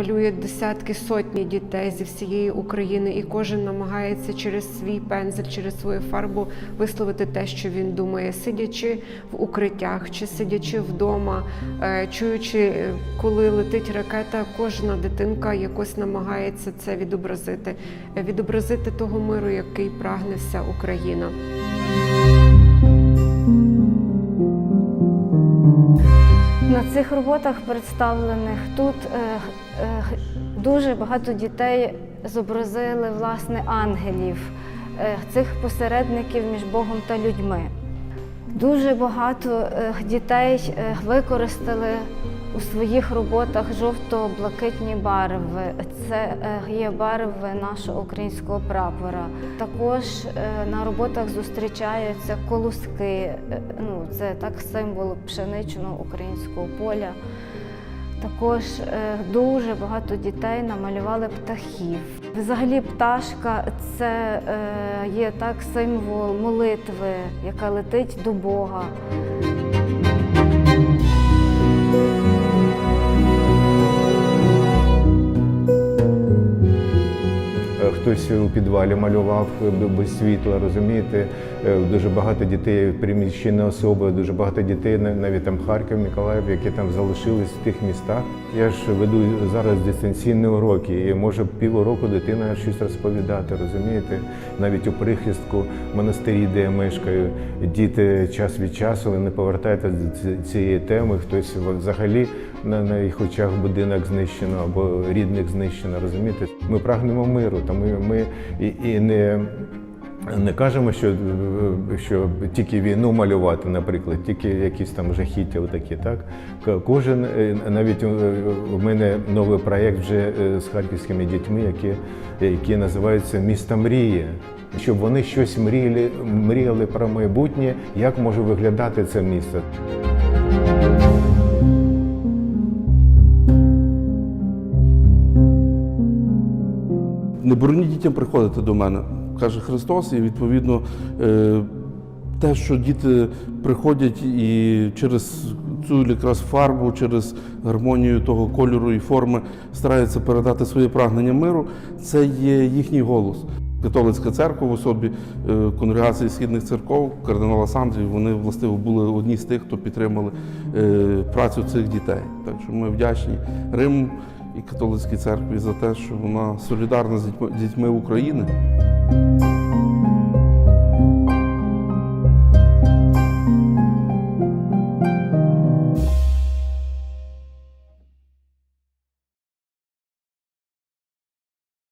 малює десятки сотні дітей зі всієї України, і кожен намагається через свій пензель, через свою фарбу висловити те, що він думає, сидячи в укриттях чи сидячи вдома, е, чуючи, е, коли летить ракета, кожна дитинка якось намагається це відобразити, е, відобразити того миру, який прагне вся Україна. На цих роботах представлених тут дуже багато дітей зобразили власне ангелів, е, цих посередників між Богом та людьми. Дуже багато е, дітей е, використали у своїх роботах жовто-блакитні барви. Це е, є барви нашого українського прапора. Також е, на роботах зустрічаються колоски. е, Ну, це так символ пшеничного українського поля. Також е, дуже багато дітей намалювали птахів. Взагалі, пташка це е, є так символ молитви, яка летить до Бога. Хтось у підвалі малював е, без світла, розумієте? Е, Дуже багато дітей, приміщені особи, дуже багато дітей, навіть там Харків, Миколаїв, які там залишились в тих містах. Я ж веду зараз дистанційні уроки, і може півроку дитина щось розповідати, розумієте? Навіть у прихистку монастирі, де я мешкаю, діти час від часу вони повертаються до цієї теми. Хтось взагалі на їх очах будинок знищено або рідних знищено, розумієте? Ми прагнемо миру, тому ми і, і не. Не кажемо, що, що тільки війну малювати, наприклад, тільки якісь там жахіття, отакі, так? Кожен, е, навіть у мене новий проєкт вже е, з харківськими дітьми, які, які називаються Місто мрії. Щоб вони щось мріяли, мріяли про майбутнє, як може виглядати це місто. Не бороніть дітям приходити до мене, каже Христос, і відповідно е, те, що діти приходять і через цю якраз фарбу, через гармонію того кольору і форми стараються передати своє прагнення миру, це є їхній голос. Католицька церква в особі е, конгрегації східних церков, кардинала Сандрів, вони властиво були одні з тих, хто підтримали е, працю цих дітей. Так що ми вдячні Риму і католицькій церкві за те, що вона солідарна з дітьми, України.